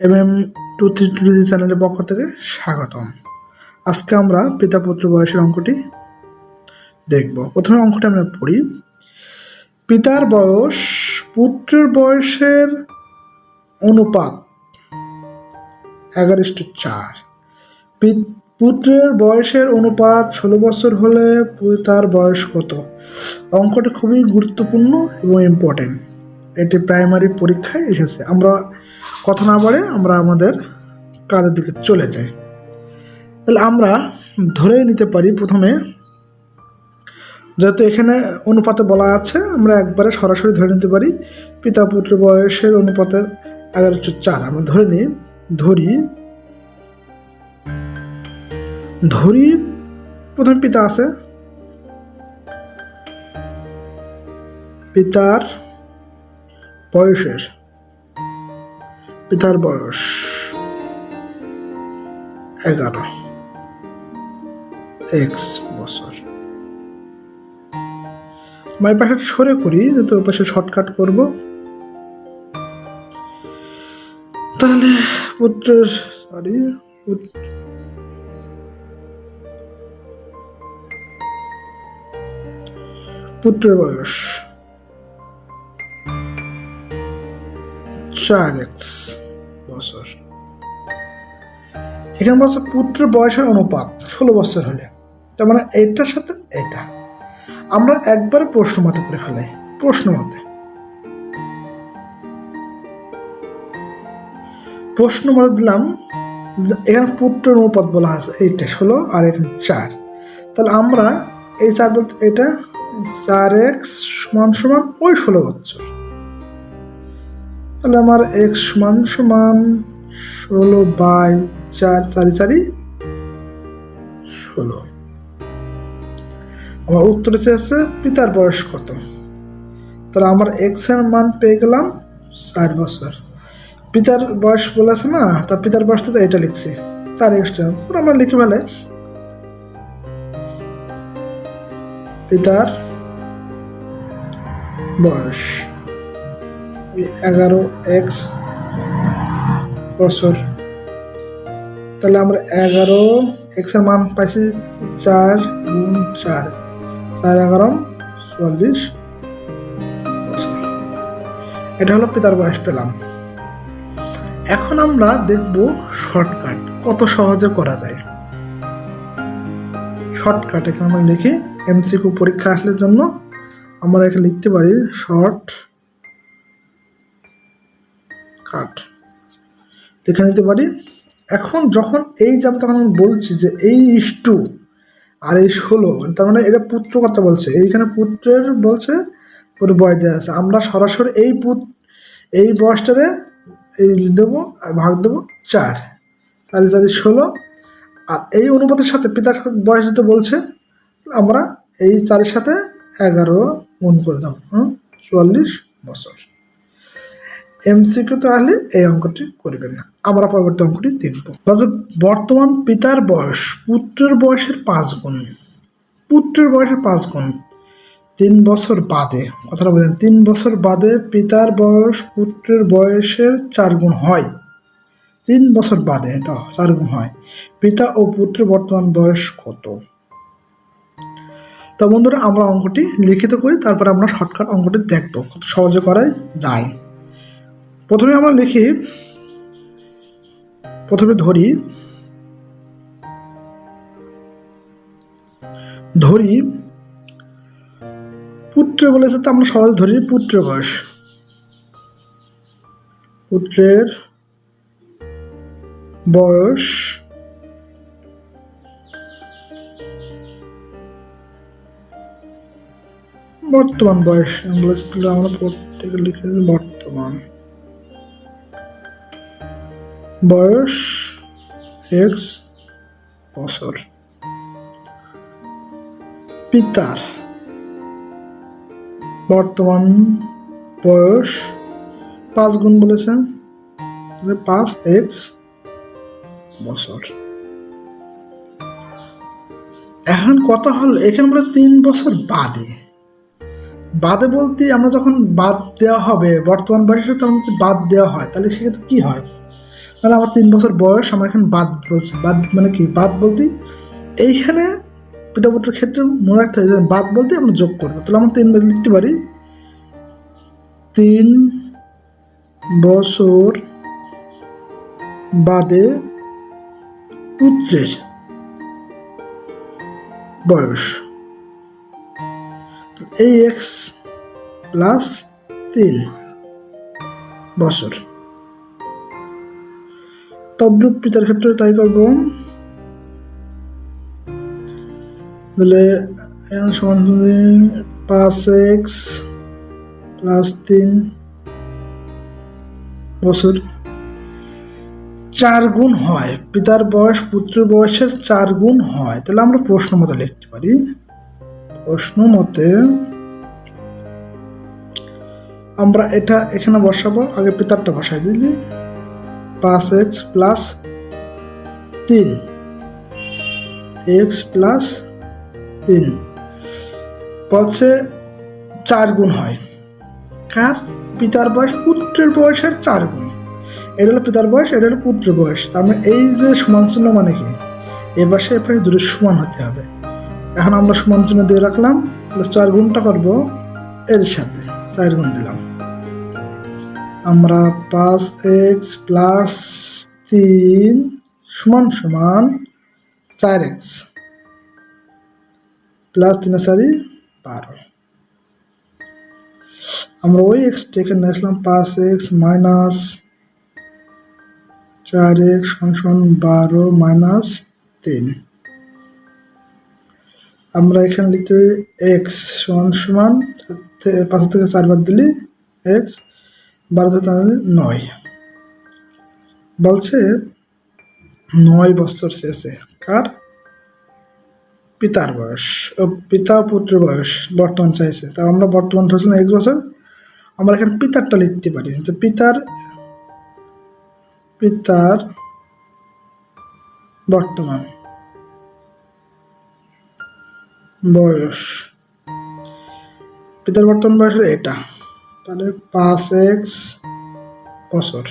M two three two three চ্যানেলের পক্ষ থেকে স্বাগতম। আজকে আমরা পিতা পুত্র বয়সের অঙ্কটি দেখব। প্রথমে অঙ্কটা আমরা পড়ি। পিতার বয়স পুত্রের বয়সের অনুপাত এগারো চার। পুত্রের বয়সের অনুপাত ষোলো বছর হলে পিতার বয়স কত? অঙ্কটা খুবই গুরুত্বপূর্ণ এবং ইম্পর্টেন্ট এটি প্রাইমারি পরীক্ষায় এসেছে। আমরা কথা না বলে আমরা আমাদের কাজের দিকে চলে যাই। তাহলে আমরা ধরে নিতে পারি প্রথমে, যেহেতু এখানে অনুপাতে বলা আছে, আমরা একবারে সরাসরি ধরে নিতে পারি পিতা পুত্র বয়সের অনুপাতের এগারো টু চার। আমরা ধরে নিই, ধরি ধরি, প্রথম পিতা আছে। পিতার বয়সের পিতার বয়স এগারো। এক্স বছর। এই পাশে সরে করি ওই পাশে শর্টকাট করব। তাহলে পুত্রের সরি পুত্রের বয়স চার এক্স বছর। এখানে বলছে পুত্রের বয়সের অনুপাত, ষোলো বছর হলে। তার মানে এইটার সাথে এটা। আমরা একবারে প্রশ্ন মতে করে ফেলাই, প্রশ্ন মতে। প্রশ্ন মতে দিলাম, এখানে পুত্র অনুপাত বলা আছে, এইটা ষোলো আর এখানে চার। তাহলে আমরা এই চার বলতে এটা, চার এক্স সমান সমান ওই ষোলো বছর। তাহলে আমার এক্স সমান সমান ষোলো বাই চার, চারি চারি, ষোলো। আমার উত্তর চেয়েছে পিতার বয়স কত? তাহলে আমার এক্সের মান পেয়ে গেলাম চার বছর। পিতার বয়স বলেছে না, তা পিতার বয়স তো এটা লিখছি। চার এক্সটা আমরা লিখে ফেলে। পিতার বয়স। এগারো এক্স বছর। তাহলে আমরা এগারো এক্সের মান পাইছি চার গুণ চার। চার এগারো চুয়াল্লিশ এটা হলো পিতার বয়স পেলাম। এখন আমরা দেখব শর্টকাট, কত সহজে করা যায়। শর্টকাট এখানে আমরা লিখি এমসিকিউ পরীক্ষা আসলে জন্য আমরা এখানে লিখতে পারি, শর্ট কাট লিখে নিতে পারি। এখন যখন এই যে আমি তখন বলছি যে এই ইস টু আর এই ষোলো তার মানে এটা পুত্র কথা বলছে। এইখানে পুত্রের বলছে পুরো বয়স দেওয়া আছে। আমরা সরাসরি এই পুত, এই বয়সটারে এই দেবো আর ভাগ দেবো চার। চারি চারি, ষোলো। আর এই অনুপাতের সাথে পিতার বয়স দিতে বলছে, আমরা এই চারের সাথে এগারো গুণ করে দাও হুম? চুয়াল্লিশ বছর। এমসিকিউতে আসলে এই অঙ্কটি করবেন না। আমরা পরবর্তী অঙ্কটি দেখব। বর্তমান পিতার বয়স, পুত্রের বয়সের পাঁচ গুণ। পুত্রের বয়সের পাঁচ গুণ। তিন বছর বাদে, কথাটা বলেন তিন বছর বাদে পিতার বয়স, পুত্রের বয়সের চার গুণ হয়। তিন বছর বাদে, এটা চার গুণ হয়। পিতা ও পুত্রের বর্তমান বয়স কত? তো বন্ধুরা, আমরা অঙ্কটি লিখিত করি, তারপরে আমরা শর্টকাট অঙ্কটি দেখব সহজে করাই যায়। প্রথমে আমরা লিখি, প্রথমে ধরি ধরি, পুত্র বলেছে তো আমরা সহজে ধরি পুত্র বয়স। পুত্রের বয়স বর্তমান বয়স। আমরা লিখে বর্তমান। বয়স এক্স বছর। পিতার। বর্তমান বয়স পাঁচ গুণ বলেছেন। পাঁচ এক্স বছর। এখন কথা হল, এখানে বলে তিন বছর বাদে। বাদে বলতে আমরা যখন বাদ দেওয়া হবে, বর্তমান বয়সে তখন বাদ দেওয়া হয়, তাহলে সেক্ষেত্রে কি হয়? মানে আমার তিন বছর বয়স, আমার এখানে বাদ বলছে। বাদ মানে কি? বাদ বলতে এইখানে পিতা পুত্রের ক্ষেত্রে মনে রাখতে যে বাদ বলতে আমরা যোগ করব। তাহলে আমরা তিন বাদ লিখতে পারি। তিন বছর বাদে পুত্রের বয়স। এই এক্স প্লাস তিন বছর। তদ্রূপ পিতার ক্ষেত্রে তাই করব। তাহলে সমান পাঁচ এক্স প্লাস তিন বছর। চার গুণ হয়, পিতার বয়স পুত্রের বয়সের চার গুণ হয়। তাহলে আমরা প্রশ্ন মতো লিখতে পারি। প্রশ্ন মতে আমরা এটা এখানে বসাবো, আগে পিতারটা বসাই দিলি। পাঁচ এক্স প্লাস তিন। এক্স প্লাস তিন। বলছে চার গুণ হয়। কার? পিতার বয়স, পুত্রের বয়সের চার গুণ। এটা হলো পিতার বয়স, এটা হলো পুত্রের বয়স। তার মানে এই যে সমান চিহ্ন মানে কি? এ পাশে এ পাশে দুটো সমান হতে হবে। এখন আমরা সমান চিহ্ন দিয়ে রাখলাম। তাহলে চার গুণটা করব এর সাথে। চার গুণ দিলাম। আমরা পাঁচ এক্স প্লাস তিন সমান সমান চার এক্স প্লাস তিন চারি বারো। আমরা ওই এক্সটা এখানে আসলাম পাঁচ এক্স মাইনাস চার এক্স সমান বারো মাইনাস তিন। আমরা এখানে লিখতে এক্স সমান সমান পাঁচ থেকে চারবার দিলি এক্স চার দিলে নয়। বলছে, নয় বছর শেষে। কার? পিতার বয়স। ও পিতা ও পুত্রের বয়স বর্তমান চাইছে। তা আমরা বর্তমান ধরছি না এক বছর? আমরা এখানে পিতারটা লিখতে পারি। তো পিতার পিতার বর্তমান বয়স। পিতার বর্তমান বয়স এটা। তাহলে পাঁচ এক্স বছর।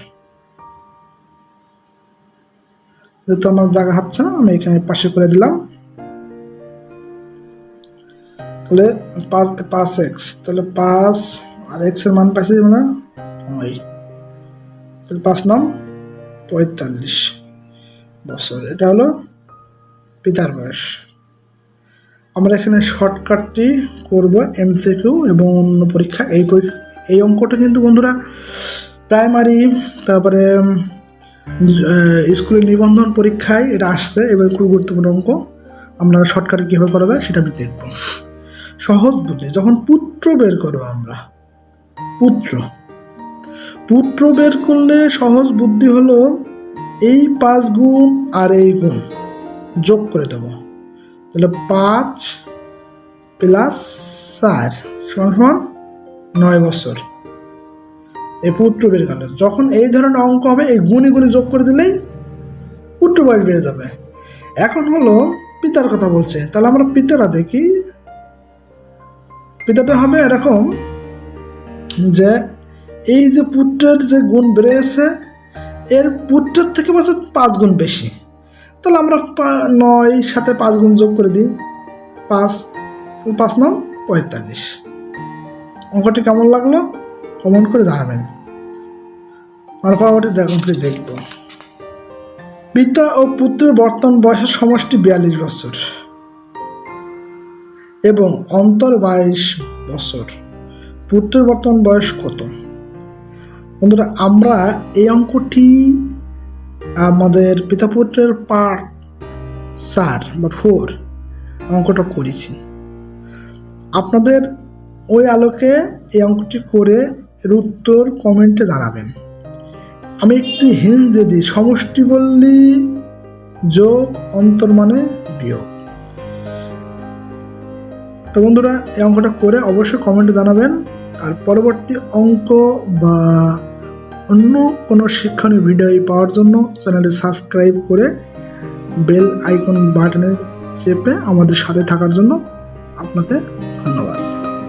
যেহেতু আমার জায়গা হচ্ছে না, আমি এখানে পাশে করে দিলাম। তাহলে পাঁচ পাঁচ এক্স, তাহলে পাঁচ, আর এক্সের মান পাইছি আমরা নয়। তাহলে পাঁচ নাম পঁয়তাল্লিশ বছর। এটা হলো পিতার বয়স। আমরা এখানে শর্টকাটটি করব এমসিকিউ এবং অন্য পরীক্ষা এই এই অঙ্কটা কিন্তু বন্ধুরা প্রাইমারি তারপরে স্কুলের নিবন্ধন পরীক্ষায় এটা আসছে, এবার খুব গুরুত্বপূর্ণ অঙ্ক। আমরা শর্টকাটে কীভাবে করা যায় সেটা আমি দেখব। সহজ বুদ্ধি, যখন পুত্র বের করব আমরা, পুত্র পুত্র বের করলে সহজ বুদ্ধি হলো এই পাঁচ গুণ আর এই গুণ যোগ করে দেবো। তাহলে পাঁচ প্লাস চার, সমান সমান নয় বছর। এই পুত্র বের গেল। যখন এই ধরনের অঙ্ক হবে, এই গুণে গুণে যোগ করে দিলেই পুত্র বয়স বেড়ে যাবে। এখন হলো পিতার কথা বলছে। তাহলে আমরা পিতারা দেখি। পিতাটা হবে এরকম যে, এই যে পুত্রের যে গুণ বেড়েছে, এর পুত্রের থেকে বছর পাঁচ গুণ বেশি। তাহলে আমরা নয়, সাথে পাঁচ গুণ যোগ করে দিই। পাঁচ পাঁচ নাম পঁয়তাল্লিশ। অঙ্কটি কেমন লাগল? কমেন্ট করে জানাবেন। আর পরবর্তী অঙ্কটি দেখব। পিতা ও পুত্রের বর্তমান বয়সের সমষ্টি বিয়াল্লিশ বছর এবং অন্তর বাইশ বছর। পুত্রের বর্তমান বয়স কত? বন্ধুরা, আমরা এই অঙ্কটি আমাদের পিতা পুত্রের পার্ট চার বা ফোর অঙ্কটা করেছি। আপনাদের ওই আলোকে এই অঙ্কটি করে এর উত্তর কমেন্টে জানাবেন। আমি একটি হিন্স দিয়ে দিই, সমষ্টি বললি যোগ অন্তর মানে বিয়োগ। তো বন্ধুরা, এই অঙ্কটা করে অবশ্যই কমেন্টে জানাবেন। আর পরবর্তী অঙ্ক বা অন্য কোনো শিক্ষণীয় ভিডিও পাওয়ার জন্য চ্যানেলটি সাবস্ক্রাইব করে বেল আইকন বাটনে চেপে আমাদের সাথে থাকার জন্য আপনাকে ধন্যবাদ।